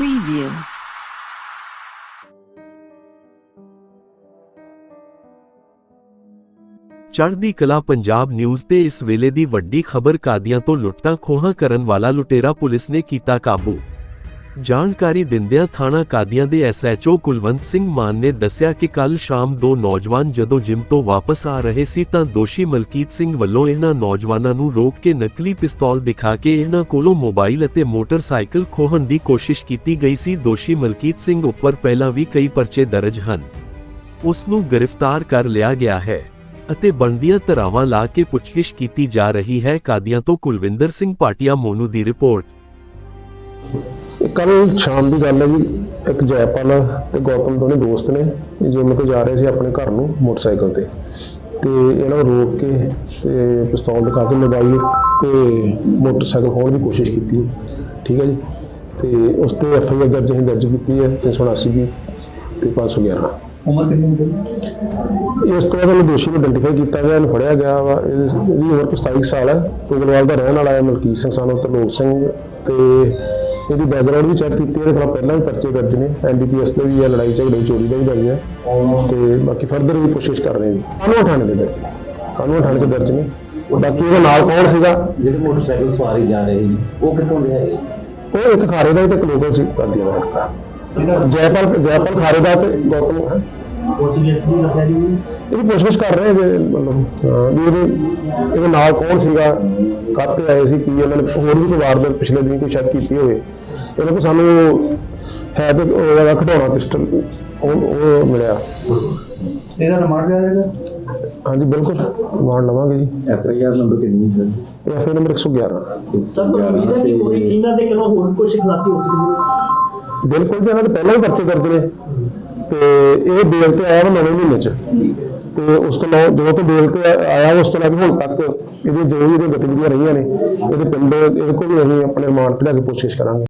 review. ਚੜ੍ਹਦੀ ਕਲਾ Punjab news ਤੇ ਇਸ ਵੇਲੇ ਦੀ ਵੱਡੀ ਖਬਰ ਕਾਦੀਆਂ ਤੋਂ ਲੁੱਟਾਂ ਖੋਹਾਂ ਕਰਨ ਵਾਲਾ ਲੁਟੇਰਾ ਪੁਲਿਸ ਨੇ ਕੀਤਾ ਕਾਬੂ ਜਾਣਕਾਰੀ ਦਿੰਦਿਆਂ ਥਾਣਾ ਕਾਦੀਆਂ ਦੇ ਐਸਐਚਓ ਕੁਲਵੰਤ ਸਿੰਘ ਮਾਨ ਨੇ ਦੱਸਿਆ ਕਿ ਕੱਲ ਸ਼ਾਮ ਦੋ ਨੌਜਵਾਨ ਜਦੋਂ ਜਿਮ ਤੋਂ ਵਾਪਸ ਆ ਰਹੇ ਸੀ ਤਾਂ ਦੋਸ਼ੀ ਮਲਕੀਤ ਸਿੰਘ ਵੱਲੋਂ ਇਹਨਾਂ ਨੌਜਵਾਨਾਂ ਨੂੰ ਰੋਕ ਕੇ ਨਕਲੀ ਪਿਸਤੌਲ ਦਿਖਾ ਕੇ ਇਹਨਾਂ ਕੋਲੋਂ ਮੋਬਾਈਲ ਅਤੇ ਮੋਟਰਸਾਈਕਲ ਖੋਹਣ ਦੀ ਕੋਸ਼ਿਸ਼ ਕੀਤੀ ਗਈ ਸੀ। ਦੋਸ਼ੀ ਮਲਕੀਤ ਸਿੰਘ ਉੱਪਰ ਪਹਿਲਾਂ ਵੀ ਕਈ ਪਰਚੇ ਦਰਜ ਹਨ। ਉਸ ਨੂੰ ਗ੍ਰਿਫਤਾਰ ਕਰ ਲਿਆ ਗਿਆ ਹੈ ਅਤੇ ਬਣਦੀਆਂ ਧਰਾਵਾਂ ਲਾ ਕੇ ਪੁੱਛਗਿੱਛ ਕੀਤੀ ਜਾ ਰਹੀ ਹੈ। ਕਾਦੀਆਂ ਤੋਂ ਕੁਲਵਿੰਦਰ ਸਿੰਘ ਪਾਟਿਆ ਮੋਨੂ ਦੀ ਰਿਪੋਰਟ। ਕੱਲ ਸ਼ਾਮ ਦੀ ਗੱਲ ਹੈ ਜੀ ਇੱਕ ਜੈਪਾਲ ਤੇ ਗੌਤਮ ਦੋਨੇ ਦੋਸਤ ਨੇ ਜਿਮ ਤੋਂ ਜਾ ਰਹੇ ਸੀ ਆਪਣੇ ਘਰ ਨੂੰ ਮੋਟਰਸਾਈਕਲ ਤੇ। ਤੇ ਇਹਨਾਂ ਨੂੰ ਰੋਕ ਕੇ ਤੇ ਪਿਸਤੌਲ ਦਿਖਾ ਕੇ ਮੋਬਾਈਲ ਤੇ ਮੋਟਰਸਾਈਕਲ ਖੋਹਣ ਦੀ ਕੋਸ਼ਿਸ਼ ਕੀਤੀ ਠੀਕ ਹੈ ਜੀ? ਤੇ ਉਸ ਤੇ ਐਫ ਆਈ ਆਰ ਦਰਜ ਅਸੀਂ ਦਰਜ ਕੀਤੀ ਹੈ 379 ਦੀ ਤੇ 511 ਉਮਰ ਕਿੰਨੀ ਹੁੰਦੀ ਇਸ ਤੋਂ ਬਾਅਦ ਉਹਨੂੰ ਦੋਸ਼ੀ ਨੂੰ ਆਇਡੈਂਟੀਫਾਈ ਕੀਤਾ ਗਿਆ ਇਹਨੂੰ ਫੜਿਆ ਗਿਆ ਵਾ। ਇਹਦੀ ਉਮਰ 27 ਸਾਲ ਹੈ। ਪੁਗਲਵਾਲ ਦਾ ਰਹਿਣ ਵਾਲਾ ਹੈ ਮਲਕੀਤ ਸਿੰਘ ਸਾਨੂੰ ਤਰਲੋਕ ਸਿੰਘ ਤੇ ਇਹਦੀ ਬੈਕਗ੍ਰਾਉਂਡ ਵੀ ਚੈੱਕ ਕੀਤੀ ਇਹਦੇ ਖਿਲਾਫ ਪਹਿਲਾਂ ਵੀ ਪਰਚੇ ਦਰਜ ਨੇ ਐਨਡੀਪੀਐਸ ਤੇ ਵੀ ਹੈ ਲੜਾਈ ਝਗੜੇ ਚੋਰੀ ਦਾ ਵੀ ਦਰਜ ਹੈ ਤੇ ਬਾਕੀ ਫਰਦਰ ਵੀ ਕੋਸ਼ਿਸ਼ ਕਰ ਰਹੇ ਹਾਂ ਕਾਨੂੰਨ ਥਾਣੇ ਦੇ ਦਰਜ। ਕਾਨੂੰਨ ਥਾਣੇ 'ਚ ਦਰਜ ਨੇ? ਬਾਕੀ ਇਹਦੇ ਨਾਲ ਕੌਣ ਸੀਗਾ? ਜਿਹੜੇ ਮੋਟਰਸਾਈਕਲ ਸਵਾਰੀ ਜਾ ਰਹੇ ਸੀ ਉਹ ਕਿੱਥੋਂ ਦੇ ਹੈਗੇ? ਉਹ ਇੱਕ ਖਾਰੇ ਦਾ ਤੇ ਲੋਕਲ ਸੀ ਕਰਦੀ ਦਾ ਜੈਪਾਲ ਜੈਪਾਲ ਖਾਰੇ ਦਾ ਤੇ ਗੌਤਮ ਹੈ ਦੱਸਿਆ ਜੀ। ਇਹਦੀ ਪੁੱਛਗਿੱਛ ਕਰ ਰਹੇ ਜੇ ਮਤਲਬ ਹਾਂ, ਵੀ ਇਹਦੇ ਇਹਦੇ ਨਾਲ ਕੌਣ ਸੀਗਾ? ਕਾਹਤੇ ਆਏ ਸੀ ਕੀ ਇਹਨਾਂ ਨੇ ਹੋਰ ਵੀ ਕੋਈ ਵਾਰਦਾਤ ਪਿਛਲੇ ਦਿਨ ਕੋਈ ਸ਼ਾਇਦ ਕੀਤੀ ਹੋਵੇ। ਇਹਨਾਂ ਕੋਲ ਸਾਨੂੰ ਹੈ ਤੇ ਉਹਦਾ ਖਿਡੌਣਾ ਪਿਸਟਲ ਉਹ ਉਹ ਮਿਲਿਆ। ਇਹਦਾ ਰਿਮਾਂਡ ਲਿਆ ਜਾਏਗਾ? ਹਾਂਜੀ ਬਿਲਕੁਲ। ਮਾਰ ਲਵਾਂਗੇ ਜੀ। ਐਫ ਆਈ ਆਰ ਨੰਬਰ ਕਿੰਨੀ ਹੈ ਇਹ ਐਫਏ ਨੰਬਰ 111 ਸਰ ਤੁਹਾਨੂੰ ਉਮੀਦ ਹੈ ਕਿ ਕੋਈ ਇਹਨਾਂ ਦੇ ਕੋਲੋਂ ਹੋਰ ਕੁਝ ਖਲਾਸੀ ਹੋ ਸਕਦੀ ਹੈ। ਬਿਲਕੁਲ ਜੀ ਇਹਨਾਂ ਦੇ ਪਹਿਲਾਂ ਹੀ ਪਰਚੇ ਦਰਜ ਨੇ। ਤੇ ਇਹ ਬੇਲ ਤੇ ਆਇਆ ਨਵੇਂ ਮਹੀਨੇ ਚ। ਤੇ ਉਸ ਤੋਂ ਬਾਅਦ ਜਦੋਂ ਤੋਂ ਬੇਲ ਤੇ ਆਇਆ, ਉਸ ਤੋਂ ਲੈ ਕੇ ਹੁਣ ਤੱਕ ਇਹਦੇ ਜੋ ਵੀ ਇਹਦੇ ਗਤੀਵਿਧੀਆਂ ਰਹੀਆਂ ਨੇ, ਇਹਦੇ ਪਿੰਡ ਇਹਦੇ ਕੋਲ ਵੀ ਅਸੀਂ ਆਪਣੇ ਰਿਮਾਂਡ ਤੇ ਲੈ ਕੇ ਕੋਸ਼ਿਸ਼ ਕਰਾਂਗੇ।